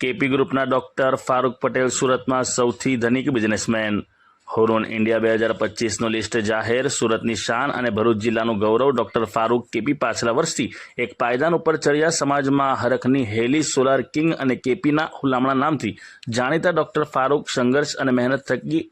KP ગ્રુપના doctor Farooq Patel સુરતમાં સૌથી ધનિક બિઝનેસમેન. હોરોન ઇન્ડિયા બે હજાર પચીસનું લિસ્ટ જાહેર. સુરતની શાન અને ભરૂચ જિલ્લાનું ગૌરવ ડોક્ટર ફારૂક કેપી પાછલા વર્ષથી એક પાયદાન ઉપર ચડ્યા. સમાજમાં હરખની હેલી, સોલાર કિંગ અને કેપીના હુલામણા નામથી જાણીતા ડોક્ટર ફારૂક સંઘર્ષ અને મહેનત થકી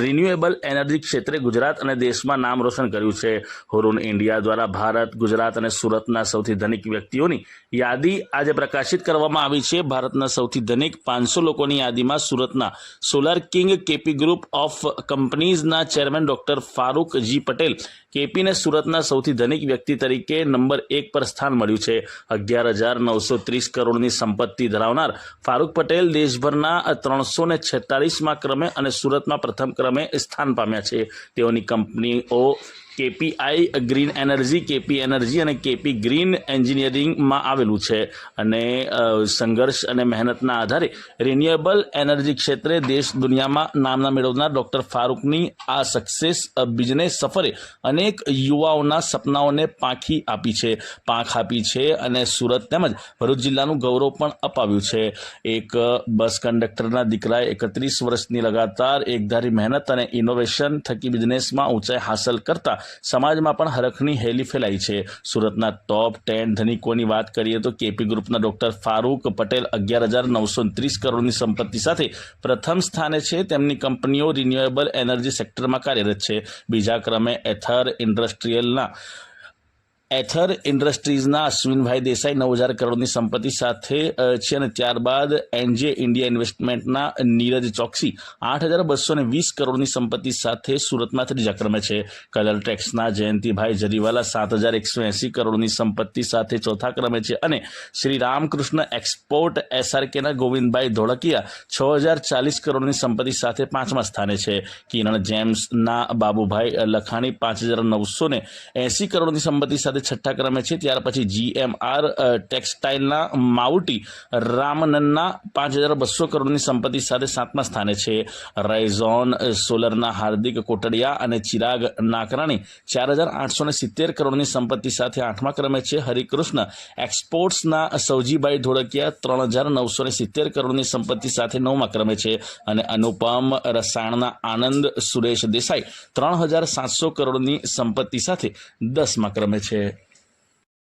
રિન્યુએબલ એનર્જી ક્ષેત્રે ગુજરાત અને દેશમાં નામ રોશન કર્યું છે. હોરોન ઇન્ડિયા દ્વારા ભારત, ગુજરાત અને સુરતના સૌથી ધનિક વ્યક્તિઓની યાદી આજે પ્રકાશિત કરવામાં આવી છે. ભારતના સૌથી ધનિક પાંચસો લોકોની યાદીમાં સુરતના solar king KP group of કંપનીઝના chairman doctor Farooq જી પટેલ કેપીને સુરતના સૌથી ધનિક વ્યક્તિ તરીકે નંબર એક પર સ્થાન મળ્યું છે. અગિયાર હજાર નવસો ત્રીસ કરોડની સંપત્તિ ધરાવનાર ફારૂક પટેલ દેશભરના ત્રણસો ને છેતાળીસમાં ક્રમે અને સુરતમાં પ્રથમ ક્રમે સ્થાન પામ્યા છે. તેઓની કંપનીઓ KPI green energy, KP energy અને કેપી ગ્રીન એન્જિનિયરિંગમાં આવેલું છે. અને સંઘર્ષ અને મહેનતના આધારે રિન્યુએબલ એનર્જી ક્ષેત્રે દેશ દુનિયામાં નામના મેળવનાર ડૉક્ટર ફારૂકની આ સક્સેસ બિઝનેસ સફરે અનેક યુવાઓના સપનાઓને પાંખી આપી છે. પાંખ આપી છે અને સુરત તેમજ ભરૂચ જિલ્લાનું ગૌરવ પણ અપાવ્યું છે. એક બસ કંડક્ટરના દીકરાએ એકત્રીસ વર્ષની લગાતાર એકધારી મહેનત અને ઇનોવેશન થકી બિઝનેસમાં ઊંચાઈ હાંસલ કરતા સમાજમાં પણ હરખની હેલી ફેલાઈ છે. સુરતના ટોપ ટેન ધનિકોની વાત કરીએ તો કેપી ગ્રુપના ડોક્ટર ફારૂક પટેલ અગિયાર હજાર નવસો ત્રીસ કરોડની સંપત્તિ સાથે પ્રથમ સ્થાને છે. તેમની કંપનીઓ રિન્યુએબલ એનર્જી સેક્ટરમાં કાર્યરત છે. બીજા ક્રમે એથર ઇન્ડસ્ટ્રીયલના એથર ઇન્ડસ્ટ્રીઝના અશ્વિનભાઈ દેસાઈ નવ હજાર કરોડની સંપત્તિ સાથે છે અને ત્યારબાદ એનજે ઇન્ડિયા ઇન્વેસ્ટમેન્ટના નીરજ ચોકસી આઠ હજાર બસો ને વીસ કરોડની સંપત્તિ સાથે સુરતમાં ત્રીજા ક્રમે છે. કલર ટેક્સના જયંતિભાઈ જરીવાલા સાત હજાર એકસો એંસી કરોડની સંપત્તિ સાથે ચોથા ક્રમે છે અને શ્રી રામકૃષ્ણ એક્સપોર્ટ એસઆરકેના ગોવિંદભાઈ ધોળકિયા છ હજાર ચાલીસ કરોડની સંપત્તિ સાથે પાંચમા સ્થાને છે. કિરણ જેમ્સના બાબુભાઈ લખાણી પાંચ હજાર નવસો ને એંસી કરોડની સંપત્તિ સાથે છઠ્ઠા ક્રમે છે, ત્યાર પછી જીએમઆર ટેક્સટાઇલના માઉટી રામનન્ના પાંચ હજાર બસો કરોડની સંપત્તિ સાથે સાતમા સ્થાને છે. રાઇઝોન, સોલરના હાર્દિક કોટડિયા અને ચિરાગ નાકરાણી ચાર હજાર આઠસો ને સિત્તેર કરોડની સંપત્તિ સાથે આઠમા ક્રમે છે. હરિકૃષ્ણ એક્સપોર્ટ્સના સૌજીભાઈ ધોળકિયા ત્રણ હજાર નવસો ને સિત્તેર કરોડની સંપત્તિ સાથે નવમા ક્રમે છે અને અનુપમ રસાયણના આનંદ સુરેશ દેસાઈ ત્રણ હજાર સાતસો કરોડની સંપત્તિ સાથે દસમા ક્રમે છે.